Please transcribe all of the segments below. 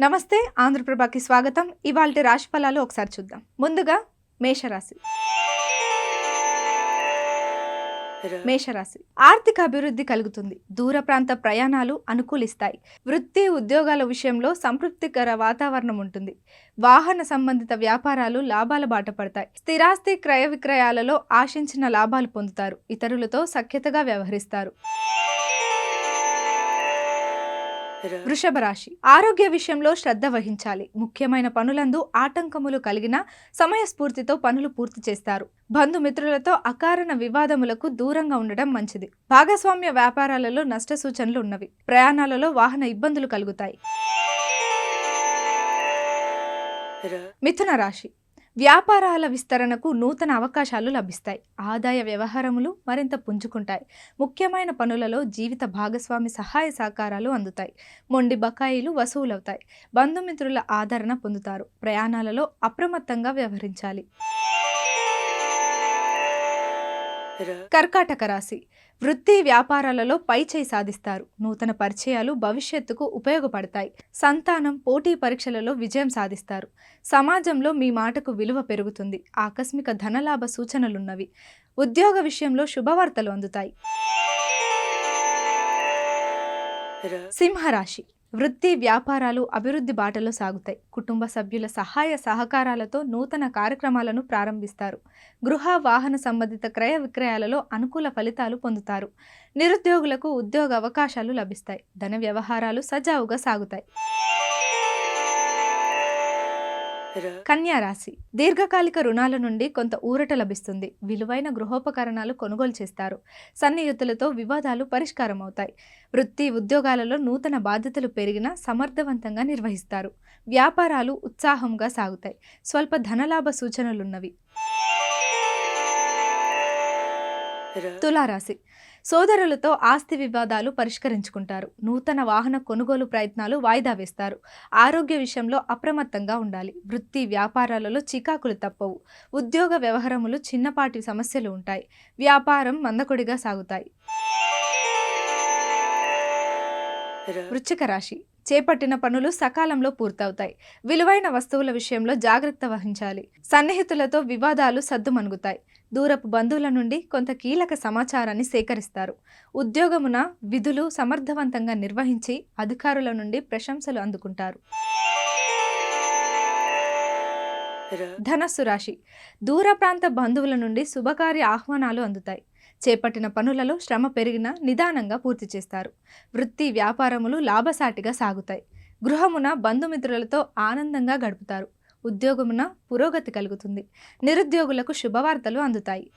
నమస్తే ఆంధ్రప్రభకి స్వాగతం. ఇవాళ రాశి ఫలాలు ఒకసారి చూద్దాం. ముందుగా మేషరాశి. మేషరాశి. ఆర్థిక అభివృద్ధి కలుగుతుంది. దూర ప్రాంత ప్రయాణాలు అనుకూలిస్తాయి. వృత్తి ఉద్యోగాల విషయంలో సంతృప్తికర వాతావరణం ఉంటుంది. వాహన సంబంధిత వ్యాపారాలు లాభాల బాట పడతాయి. స్థిరాస్తి క్రయ విక్రయాలలో ఆశించిన లాభాలు పొందుతారు. ఇతరులతో సఖ్యతగా వ్యవహరిస్తారు. వృషభ రాశి. ఆరోగ్య విషయంలో శ్రద్ధ వహించాలి. ముఖ్యమైన పనులందు ఆటంకములు కలిగిన సమయస్ఫూర్తితో పనులు పూర్తి చేస్తారు. బంధుమిత్రులతో అకారణ వివాదములకు దూరంగా ఉండడం మంచిది. భాగస్వామ్య వ్యాపారాలలో నష్ట సూచనలు ఉన్నవి. ప్రయాణాలలో వాహన ఇబ్బందులు కలుగుతాయి. మిథున రాశి. వ్యాపారాల విస్తరణకు నూతన అవకాశాలు లభిస్తాయి. ఆదాయ వ్యవహారములు మరింత పుంజుకుంటాయి. ముఖ్యమైన పనులలో జీవిత భాగస్వామి సహాయ సహకారాలు అందుతాయి. మొండి బకాయిలు వసూలవుతాయి. బంధుమిత్రుల ఆదరణ పొందుతారు. ప్రయాణాలలో అప్రమత్తంగా వ్యవహరించాలి. కర్కాటక రాశి. వృత్తి వ్యాపారాలలో పైచేయి సాధిస్తారు. నూతన పరిచయాలు భవిష్యత్తుకు ఉపయోగపడతాయి. సంతానం పోటీ పరీక్షలలో విజయం సాధిస్తారు. సమాజంలో మీ మాటకు విలువ పెరుగుతుంది. ఆకస్మిక ధనలాభ సూచనలున్నవి. ఉద్యోగ విషయంలో శుభవార్తలు అందుతాయి. సింహరాశి. వృత్తి వ్యాపారాలు అభివృద్ధి బాటలో సాగుతాయి. కుటుంబ సభ్యుల సహాయ సహకారాలతో నూతన కార్యక్రమాలను ప్రారంభిస్తారు. గృహ వాహన సంబంధిత క్రయ విక్రయాలలో అనుకూల ఫలితాలు పొందుతారు. నిరుద్యోగులకు ఉద్యోగ అవకాశాలు లభిస్తాయి. ధన వ్యవహారాలు సజావుగా సాగుతాయి. కన్యా రాశి. దీర్ఘకాలిక రుణాల నుండి కొంత ఊరట లభిస్తుంది. విలువైన గృహోపకరణాలు కొనుగోలు చేస్తారు. సన్నిహితులతో వివాదాలు పరిష్కారం అవుతాయి వృత్తి ఉద్యోగాలలో నూతన బాధ్యతలు పెరిగినా సమర్థవంతంగా నిర్వహిస్తారు. వ్యాపారాలు ఉత్సాహంగా సాగుతాయి. స్వల్ప ధనలాభ సూచనలున్నవి. తులారాశి. సోదరులతో ఆస్తి వివాదాలు పరిష్కరించుకుంటారు. నూతన వాహన కొనుగోలు ప్రయత్నాలు వాయిదా వేస్తారు. ఆరోగ్య విషయంలో అప్రమత్తంగా ఉండాలి. వృత్తి వ్యాపారాలలో చికాకులు తప్పవు. ఉద్యోగ వ్యవహారములు చిన్నపాటి సమస్యలు ఉంటాయి. వ్యాపారం మందకొడిగా సాగుతాయి. వృశ్చిక రాశి. చేపట్టిన పనులు సకాలంలో పూర్తవుతాయి. విలువైన వస్తువుల విషయంలో జాగ్రత్త వహించాలి. సన్నిహితులతో వివాదాలు సద్దుమణుగుతాయి. దూరపు బంధువుల నుండి కొంత కీలక సమాచారాన్ని సేకరిస్తారు. ఉద్యోగమున విధులు సమర్థవంతంగా నిర్వహించి అధికారుల నుండి ప్రశంసలు అందుకుంటారు. ధనస్సు రాశి. దూర ప్రాంత బంధువుల నుండి శుభకార్య ఆహ్వానాలు అందుతాయి. చేపట్టిన పనులలో శ్రమ పెరిగినా నిదానంగా పూర్తి చేస్తారు. వృత్తి వ్యాపారములు లాభసాటిగా సాగుతాయి. గృహమున బంధుమిత్రులతో ఆనందంగా గడుపుతారు. ఉద్యోగమున పురోగతి కలుగుతుంది. నిరుద్యోగులకు శుభవార్తలు అందుతాయి.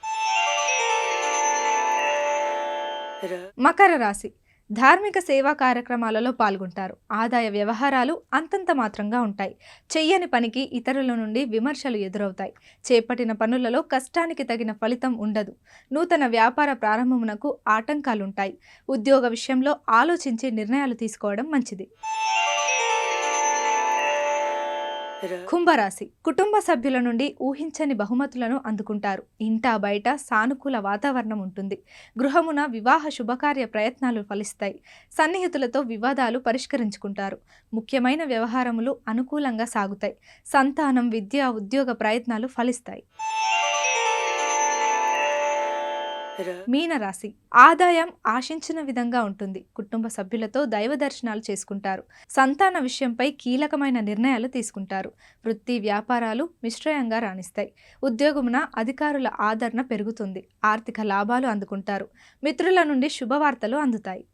మకర రాశి. ధార్మిక సేవా కార్యక్రమాలలో పాల్గొంటారు. ఆదాయ వ్యవహారాలు అంతంత మాత్రంగా ఉంటాయి. చెయ్యని పనికి ఇతరుల నుండి విమర్శలు ఎదురవుతాయి. చేపట్టిన పనులలో కష్టానికి తగిన ఫలితం ఉండదు. నూతన వ్యాపార ప్రారంభమునకు ఆటంకాలుంటాయి. ఉద్యోగ విషయంలో ఆలోచించి నిర్ణయాలు తీసుకోవడం మంచిది. కుంభరాశి కుటుంబ సభ్యుల నుండి ఊహించని బహుమతులను అందుకుంటారు. ఇంటా బయట సానుకూల వాతావరణం ఉంటుంది. గృహమున వివాహ శుభకార్య ప్రయత్నాలు ఫలిస్తాయి. సన్నిహితులతో వివాదాలు పరిష్కరించుకుంటారు. ముఖ్యమైన వ్యవహారములు అనుకూలంగా సాగుతాయి. సంతానం విద్య ఉద్యోగ ప్రయత్నాలు ఫలిస్తాయి. మీనరాశి. ఆదాయం ఆశించిన విధంగా ఉంటుంది. కుటుంబ సభ్యులతో దైవ దర్శనాలు చేసుకుంటారు. సంతాన విషయంపై కీలకమైన నిర్ణయాలు తీసుకుంటారు. వృత్తి వ్యాపారాలు మిశ్రయంగా రాణిస్తాయి. ఉద్యోగమున అధికారుల ఆదరణ పెరుగుతుంది. ఆర్థిక లాభాలు అందుకుంటారు. మిత్రుల నుండి శుభవార్తలు అందుతాయి.